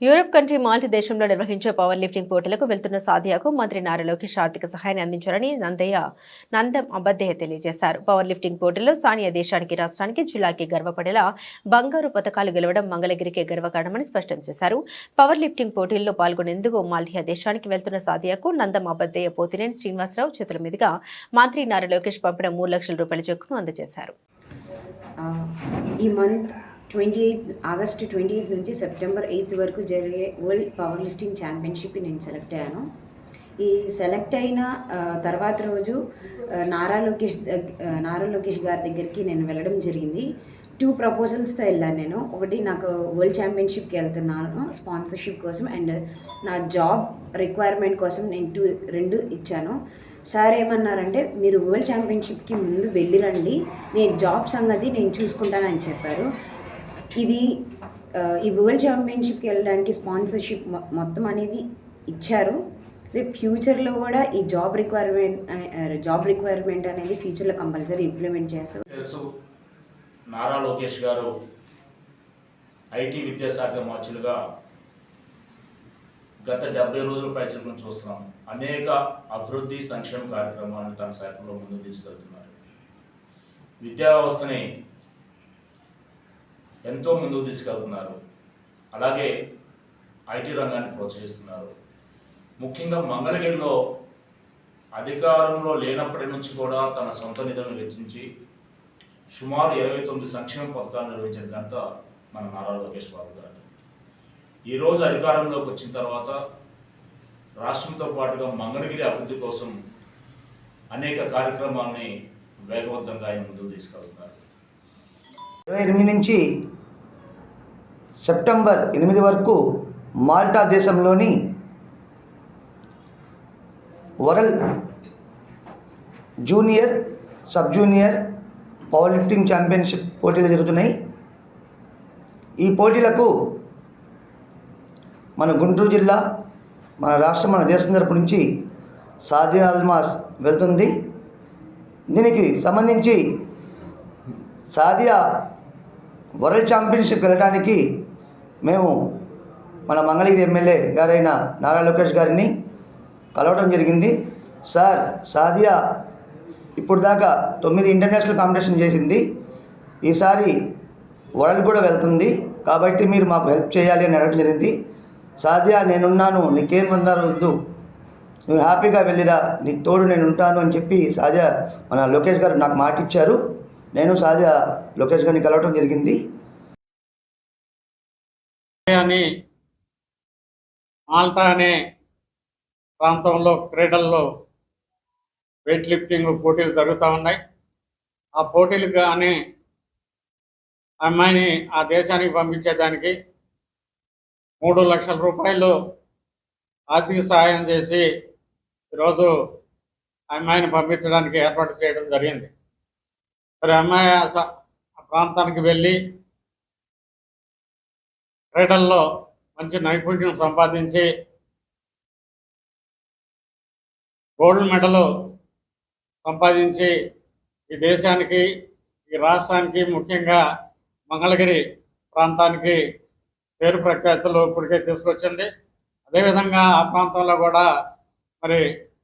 Europe country మాల్టీ దేశంలో నిర్వహించే power lifting పోటీలకు వెళ్తున్న సాధియాకు మంత్రి నారా లోకేష్ ఆర్థిక సహాయాన్ని అందించారని నందయ్య నందం అబద్దయ్య తెలియజేశారు. పవర్ లిఫ్టింగ్ పోటీల్లో సానియా దేశానికి రాష్ట్రానికి జిల్లాకి గర్వపడేలా బంగారు పథకాలు గెలవడం మంగళగిరికే గర్వకారణమని స్పష్టం చేశారు. పవర్ లిఫ్టింగ్ పోటీల్లో పాల్గొనేందుకు మాల్టియా దేశానికి వెళ్తున్న సాధియాకు నందం అబద్దయ్య పోతినేని శ్రీనివాసరావు చేతుల మీదుగా మంత్రి నారా లోకేష్ పంపిన మూడు లక్షల రూపాయల చెక్కును అందజేశారు. ఈ month twenty eighth August twenty eighth నుంచి సెప్టెంబర్ ఎయిత్ వరకు జరిగే వరల్డ్ పవర్ లిఫ్టింగ్ ఛాంపియన్షిప్ నేను సెలెక్ట్ అయ్యాను. ఈ సెలెక్ట్ అయిన తర్వాత రోజు నారా లోకేష్ నారా లోకేష్ గారి దగ్గరికి నేను వెళ్ళడం జరిగింది. టూ ప్రపోజల్స్తో వెళ్ళాను నేను. ఒకటి నాకు వరల్డ్ ఛాంపియన్షిప్కి వెళ్తున్నాను స్పాన్సర్షిప్ కోసం అండ్ నా జాబ్ రిక్వైర్మెంట్ కోసం నేను టూ రెండు ఇచ్చాను. సార్ ఏమన్నారంటే మీరు వరల్డ్ ఛాంపియన్షిప్కి ముందు వెళ్ళిరండి నేను జాబ్ సంగతి నేను చూసుకుంటానని చెప్పారు. ఇది ఈ వరల్డ్ ఛాంపియన్షిప్కి వెళ్ళడానికి స్పాన్సర్షిప్ మొత్తం అనేది ఇచ్చారు. రేపు ఫ్యూచర్లో కూడా ఈ జాబ్ రిక్వైర్మెంట్ జాబ్ రిక్వైర్మెంట్ అనేది ఫ్యూచర్లో కంపల్సరీ ఇంప్లిమెంట్ చేస్తారు. తెలుసు. నారా లోకేష్ గారు ఐటీ విద్యాశాఖ మార్చులుగా గత డెబ్బై రోజుల నుంచి చూస్తున్నాం. అనేక అభివృద్ధి సంక్షేమ కార్యక్రమాలను తన శాఖలో ముందుకు తీసుకెళ్తున్నారు. విద్యా వ్యవస్థని ఎంతో ముందుకు తీసుకెళ్తున్నారు. అలాగే ఐటీ రంగాన్ని ప్రోత్సహిస్తున్నారు. ముఖ్యంగా మంగళగిరిలో అధికారంలో లేనప్పటి నుంచి కూడా తన సొంత నిధులను వెచ్చించి సుమారు ఇరవై తొమ్మిది సంక్షేమ పథకాలు నిర్వహించిన ఘనత మన నారా లోకేష్ బాబు గారు ఈరోజు అధికారంలోకి వచ్చిన తర్వాత రాష్ట్రంతో పాటుగా మంగళగిరి అభివృద్ధి కోసం అనేక కార్యక్రమాలని వేగవంతంగా ఆయన ముందుకు తీసుకెళ్తున్నారు. ఇరవై ఎనిమిది నుంచి సెప్టెంబర్ ఎనిమిది వరకు మాల్టా దేశంలోని world junior sub junior power lifting championship పోటీలు జరుగుతున్నాయి. ఈ పోటీలకు మన గుంటూరు జిల్లా మన రాష్ట్రం మన దేశం తరపు నుంచి సాదియా అల్మాస్ వెళ్తుంది. దీనికి సంబంధించి సాదియా వరల్డ్ ఛాంపియన్షిప్ వెళ్ళడానికి మేము మన మంగళగిరి ఎమ్మెల్యే గారైన నారా లోకేష్ గారిని కలవడం జరిగింది. సార్ సాదియా ఇప్పుడు దాకా తొమ్మిది ఇంటర్నేషనల్ కాంపిటీషన్ చేసింది. ఈసారి వరల్డ్ కూడా వెళ్తుంది. కాబట్టి మీరు మాకు హెల్ప్ చేయాలి అని అడగడం జరిగింది. సాదియా నేనున్నాను. నీకేం పొందారు వద్దు. నువ్వు హ్యాపీగా వెళ్ళిరా. నీకు తోడు నేను ఉంటాను అని చెప్పి సాదియా మన లోకేష్ గారు నాకు మాట ఇచ్చారు నేను సాదియా లోకేష్ గారిని కలవటం జరిగింది. అని మాల్టా అనే ప్రాంతంలో క్రీడల్లో వెయిట్ లిఫ్టింగ్ పోటీలు జరుగుతూ ఉన్నాయి. ఆ పోటీలు కానీ అమ్మాయిని ఆ దేశానికి పంపించేదానికి మూడు లక్షల రూపాయలు ఆర్థిక సహాయం చేసి ఈరోజు అమ్మాయిని పంపించడానికి ఏర్పాటు చేయడం జరిగింది. మరి అమ్మాయి ప్రాంతానికి వెళ్ళి క్రీడల్లో మంచి నైపుణ్యం సంపాదించి గోల్డ్ మెడల్ సంపాదించి ఈ దేశానికి ఈ రాష్ట్రానికి ముఖ్యంగా మంగళగిరి ప్రాంతానికి పేరు ప్రఖ్యాతులు ఇప్పటికే తీసుకొచ్చింది. అదేవిధంగా ఆ ప్రాంతంలో కూడా మరి